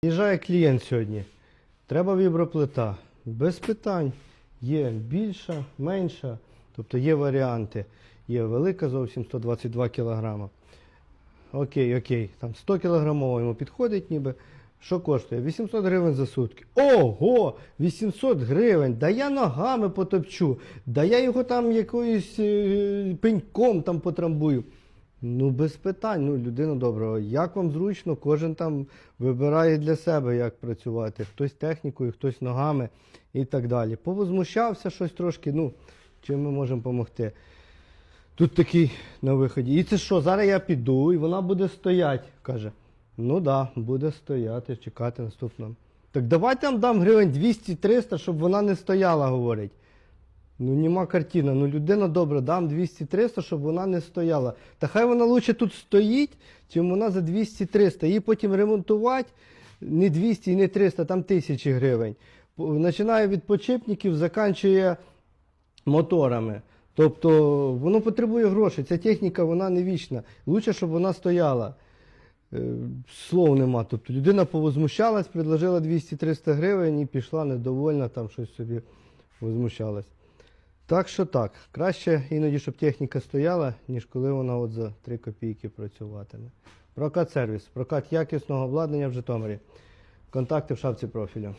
Приїжджає клієнт сьогодні. Треба віброплита. Без питань. Є більша, менша. Тобто є варіанти. Є велика зовсім 122 кг. Окей, окей. Там 100 кілограмова йому підходить ніби. Що коштує? 800 гривень за сутки. Ого! 800 гривень! Да я ногами потопчу, да я його там якоюсь е, пеньком там потрамбую. Ну, без питань, ну, людина добра. Як вам зручно, кожен там вибирає для себе, як працювати. Хтось технікою, хтось ногами і так далі. Повозмущався щось трошки, ну, чим ми можемо допомогти. Тут такий на виході. І це що, зараз я піду і вона буде стояти. Каже. Ну да, буде стояти, чекати наступного. Так давайте я вам дам гривень 200-300, щоб вона не стояла, говорить. Ну, нема картина. Ну, людина добра, дам 200-300, щоб вона не стояла. Та хай вона лучше тут стоїть, чим вона за 200-300. Її потім ремонтувати не 200 і не 300, там тисячі гривень. Починає від почепників, заканчує моторами. Тобто воно потребує грошей. Ця техніка вона не вічна. Лучше, щоб вона стояла. Е, Слов нема. Тобто людина повозмущалась, предложила 200-300 гривень і пішла недовольна, там щось собі возмущалась. Так що так, краще іноді, щоб техніка стояла, ніж коли вона от за 3 копійки працюватиме. Прокат сервіс, прокат якісного обладнання в Житомирі. Контакти в шапці профілю.